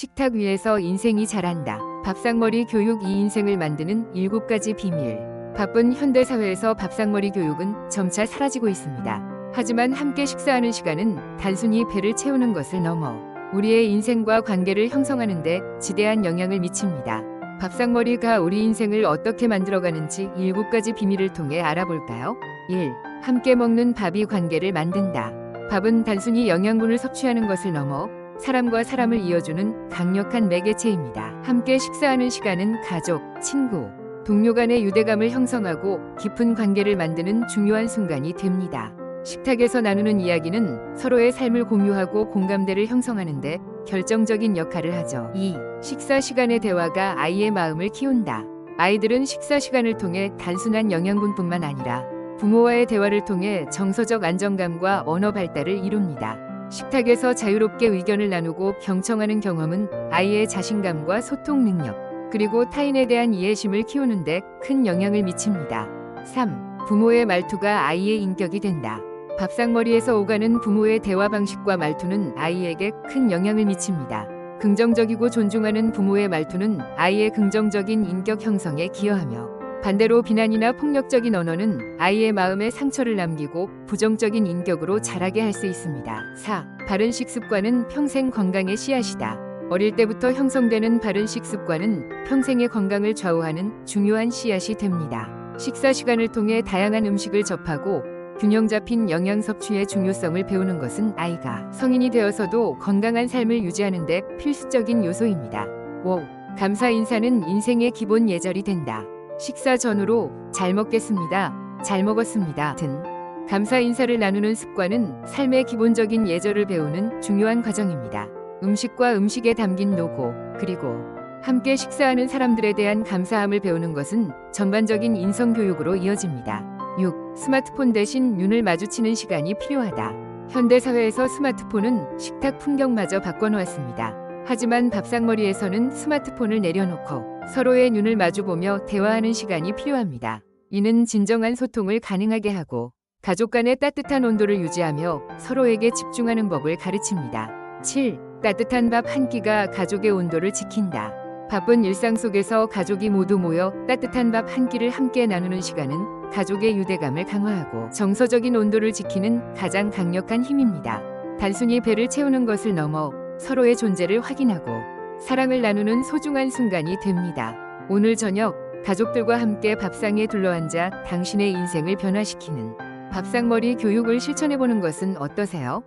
식탁 위에서 인생이 자란다. 밥상머리 교육 이 인생을 만드는 일곱 가지 비밀. 바쁜 현대 사회에서 밥상머리 교육은 점차 사라지고 있습니다. 하지만 함께 식사하는 시간은 단순히 배를 채우는 것을 넘어 우리의 인생과 관계를 형성하는 데 지대한 영향을 미칩니다. 밥상머리가 우리 인생을 어떻게 만들어가는지 일곱 가지 비밀을 통해 알아볼까요? 1. 함께 먹는 밥이 관계를 만든다. 밥은 단순히 영양분을 섭취하는 것을 넘어 사람과 사람을 이어주는 강력한 매개체입니다. 함께 식사하는 시간은 가족, 친구, 동료 간의 유대감을 형성하고 깊은 관계를 만드는 중요한 순간이 됩니다. 식탁에서 나누는 이야기는 서로의 삶을 공유하고 공감대를 형성하는데 결정적인 역할을 하죠. 2. 식사 시간의 대화가 아이의 마음을 키운다. 아이들은 식사 시간을 통해 단순한 영양분뿐만 아니라 부모와의 대화를 통해 정서적 안정감과 언어 발달을 이룹니다. 식탁에서 자유롭게 의견을 나누고 경청하는 경험은 아이의 자신감과 소통 능력, 그리고 타인에 대한 이해심을 키우는데 큰 영향을 미칩니다. 3. 부모의 말투가 아이의 인격이 된다. 밥상머리에서 오가는 부모의 대화 방식과 말투는 아이에게 큰 영향을 미칩니다. 긍정적이고 존중하는 부모의 말투는 아이의 긍정적인 인격 형성에 기여하며 반대로 비난이나 폭력적인 언어는 아이의 마음에 상처를 남기고 부정적인 인격으로 자라게 할 수 있습니다. 4. 바른 식습관은 평생 건강의 씨앗이다. 어릴 때부터 형성되는 바른 식습관은 평생의 건강을 좌우하는 중요한 씨앗이 됩니다. 식사 시간을 통해 다양한 음식을 접하고 균형 잡힌 영양 섭취의 중요성을 배우는 것은 아이가 성인이 되어서도 건강한 삶을 유지하는 데 필수적인 요소입니다. 5. 감사 인사는 인생의 기본 예절이 된다. 식사 전후로 잘 먹겠습니다. 잘 먹었습니다. 등 감사 인사를 나누는 습관은 삶의 기본적인 예절을 배우는 중요한 과정입니다. 음식과 음식에 담긴 노고, 그리고 함께 식사하는 사람들에 대한 감사함을 배우는 것은 전반적인 인성 교육으로 이어집니다. 6. 스마트폰 대신 눈을 마주치는 시간이 필요하다. 현대 사회에서 스마트폰은 식탁 풍경마저 바꿔놓았습니다. 하지만 밥상머리에서는 스마트폰을 내려놓고 서로의 눈을 마주보며 대화하는 시간이 필요합니다. 이는 진정한 소통을 가능하게 하고 가족 간의 따뜻한 온도를 유지하며 서로에게 집중하는 법을 가르칩니다. 7. 따뜻한 밥 한 끼가 가족의 온도를 지킨다. 바쁜 일상 속에서 가족이 모두 모여 따뜻한 밥 한 끼를 함께 나누는 시간은 가족의 유대감을 강화하고 정서적인 온도를 지키는 가장 강력한 힘입니다. 단순히 배를 채우는 것을 넘어 서로의 존재를 확인하고 사랑을 나누는 소중한 순간이 됩니다. 오늘 저녁 가족들과 함께 밥상에 둘러앉아 당신의 인생을 변화시키는 밥상머리 교육을 실천해보는 것은 어떠세요?